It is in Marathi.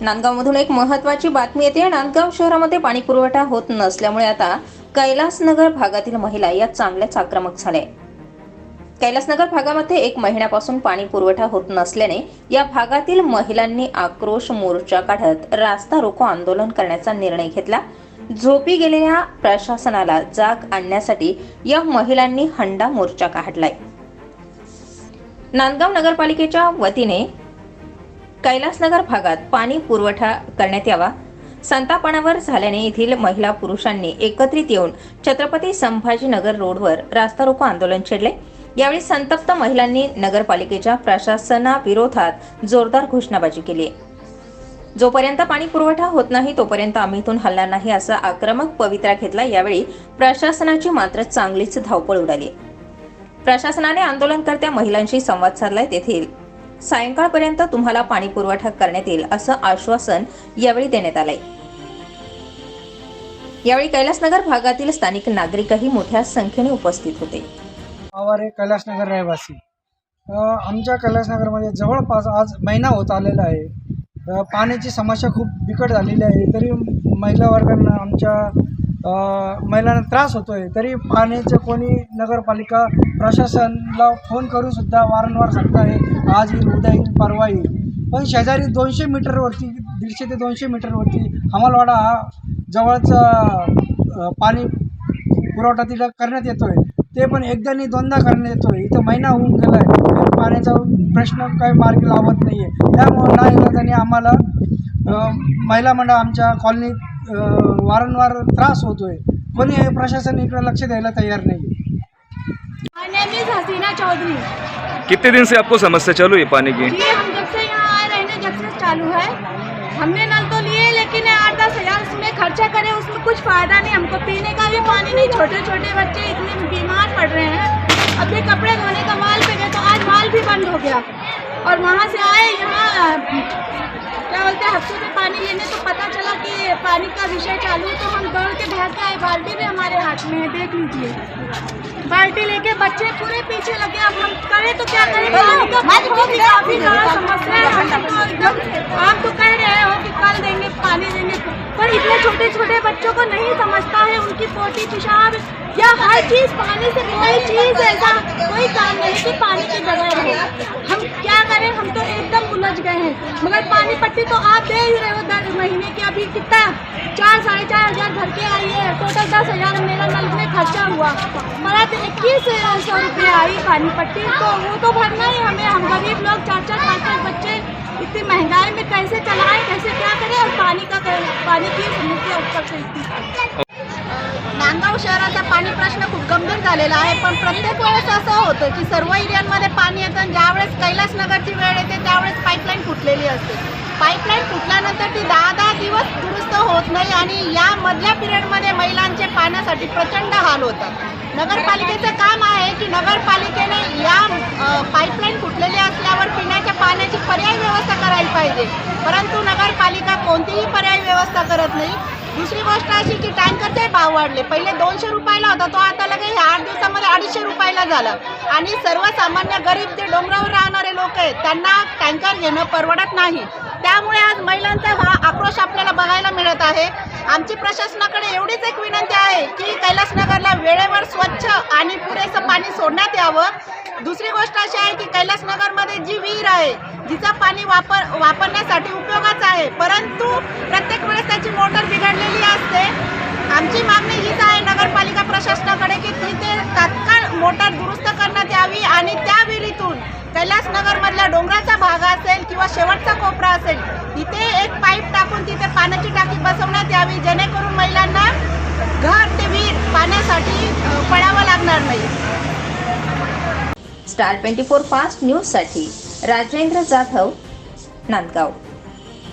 नांदगावमधून एक महत्वाची बातमी येते. नांदगाव शहरामध्ये पाणी पुरवठा होत नसल्यामुळे आता कैलासनगर भागातील महिला या चांगल्याच आक्रमक झाल्या. कैलासनगर भागामध्ये एक महिन्यापासून पाणी पुरवठा होत नसल्याने या भागातील महिलांनी आक्रोश मोर्चा काढत रास्ता रोको आंदोलन करण्याचा निर्णय घेतला. झोपी गेलेल्या प्रशासनाला जाग आणण्यासाठी या महिलांनी हंडा मोर्चा काढलाय. नांदगाव नगरपालिकेच्या वतीने कैलासनगर भागात पाणी पुरवठा करण्यात यावा. संतापणावर झाल्याने येथील महिला पुरुषांनी एकत्रित येऊन छत्रपती संभाजीनगर रोडवर रास्ता रोको आंदोलन छेडले. यावेळी संतप्त महिलांनी नगरपालिकेच्या प्रशासनाविरोधात जोरदार घोषणाबाजी केली. जोपर्यंत पाणी पुरवठा होत नाही तोपर्यंत आम्ही इथून हलणार नाही असा आक्रमक पवित्रा घेतला. यावेळी प्रशासनाची मात्र चांगलीच धावपळ उडाली. प्रशासनाने आंदोलनकर्त्या महिलांशी संवाद साधलाय तेथील सायंकाळपर्यंत तुम्हाला पाणी पुरवठा करण्यात येईल असं आश्वासन यावेळी देण्यात आलंय. यावेळी कैलासनगर भागातील स्थानिक नागरिकही मोठ्या संख्येने उपस्थित होते. आवारे कैलासनगर रहिवासी आमच्या कैलासनगरमध्ये जवळपास आज महिना होत आलेला आहे. पाण्याची समस्या खूप बिकट झालेली आहे. तरी महिला वर्गांना आमच्या महिलांना त्रास होतो आहे तरी पाण्याचं कोणी नगरपालिका प्रशासनला फोन करूनसुद्धा वारंवार सांगत आहे आज येईल उद्या येईल परवा येईल. पण शेजारी दोनशे मीटरवरती दीडशे ते दोनशे मीटरवरती हमालवाडा हा जवळचा पाणी पुरवठा तिथं करण्यात येतो आहे ते पण एकदा नाही दोनदा करण्यात येतो आहे इथं महिना होऊन गेला आहे पाण्याचा प्रश्न काही मार्गी लावत नाही आहे त्यामुळं ना आम्हाला महिला मंडळ आमच्या कॉलनीत वारंवार त्रास होतो आहे कोणी हे प्रशासन इकडे लक्ष द्यायला तयार नाही. हसीना चौधरी कितने दिन से आपको समस्या चालू है पानी की? जी हम जब से यहाँ आए रहने जब से चालू है हमने नल तो लिए लेकिन आठ दस हज़ार उसमें खर्चा करे उसमें कुछ फ़ायदा नहीं हमको पीने का भी पानी नहीं छोटे छोटे बच्चे इतने बीमार पड़ रहे हैं। अभी कपड़े धोने का माल पे गए तो आज माल भी बंद हो गया। और वहाँ से आए यहाँ क्या बोलते हैं हफ़्ते में पानी लेने तो पता चला कि पानी का विषय चालू है तो हम दौड़ के के आए बाल्टी भी हमारे हाथ में है देख लीजिए। बाल्टी लेके बच्चे पूरे पीछे लगे अब हम करें तो क्या करें हमको भी काफ़ी समस्या है हम तो एकदम आप तो कह रहे हो कि कल देंगे पानी देंगे पर इतने छोटे छोटे बच्चों को नहीं समझता है उनकी पोटी पेशाब या हर चीज़ पानी से कोई चीज़ ऐसा कोई काम नहीं कि पानी के बगैर हो। हम क्या करें हम तो एकदम उलझ गए हैं। मगर पानी पट्टी तो आप दे ही रहे हो दर महीने की अभी कितना? चार, साढ़े चार हज़ार भर के आई है। टोटल दस हज़ार मेरा नल में खर्चा हुआ। तो इक्कीस सौ रुपये आई पानी पट्टी। तो वो तो भरना ही हमें। हम गरीब लोग चार चार पाँच पाँच बच्चे, इतनी महँगाई में कैसे चलाएँ, कैसे क्या करें? और पानी का, पानी की समस्या ऊपर से इतनी। नांदगाव शहराचा पाणी प्रश्न खूप गंभीर झालेला आहे पण प्रत्येक वेळेस असं होतं की सर्व एरियांमध्ये पाणी येतं आणि ज्यावेळेस कैलासनगरची वेळ येते त्यावेळेस पाईपलाईन फुटलेली असते. पाईपलाईन फुटल्यानंतर ती दहा दहा दिवस दुरुस्त होत नाही आणि या मधल्या पिरियडमध्ये महिलांचे पाण्यासाठी प्रचंड हाल होतात. नगरपालिकेचं काम आहे की नगरपालिकेने या पाईपलाईन फुटलेली असल्यावर पिण्याच्या पाण्याची पर्याय व्यवस्था करायला पाहिजे. परंतु नगरपालिका कोणतीही पर्याय व्यवस्था करत नाही. दुसरी गोष्ट अशी की टँकरचे भाव वाढले. पहिले दोनशे रुपयाला होता तो आता लगे ह्या आठ दिवसामध्ये अडीचशे रुपयाला झाला. आणि सर्वसामान्य गरीब जे डोंगरावर राहणारे लोक आहेत त्यांना टँकर घेणं परवडत नाही. त्यामुळे आज महिलांचा हा आक्रोश आपल्याला बघायला मिळत आहे. आमची प्रशासनाकडे एवढीच एक विनंती आहे की कैलासनगरला वेळेवर स्वच्छ आणि पुरेसं पाणी सोडण्यात यावं. दुसरी गोष्ट अशी आहे की कैलासनगरमध्ये जिचा पाणी वापर वापरण्यासाठी उपयोगाचा आहे. परंतु प्रत्येक वेळेस त्याची मोटर बिघडलेली असते. आमची मागणी हीच आहे नगरपालिका प्रशासनाकडे की तिथे तात्काळ मोटर दुरुस्त करण्यात यावी आणि त्या विहिरीतून कैलासनगरमधला डोंगराचा भाग असेल किंवा शेवटचा कोपरा असेल तिथे एक पाईप टाकून तिथे पाण्याची टाकी बसवण्यात यावी. जेणेकरून महिलांना घर ते विहीर पाण्यासाठी पडावं लागणार नाही. स्टार ट्वेंटी फोर फास्ट न्यूजसाठी राजेंद्र जाधव नांदगाव.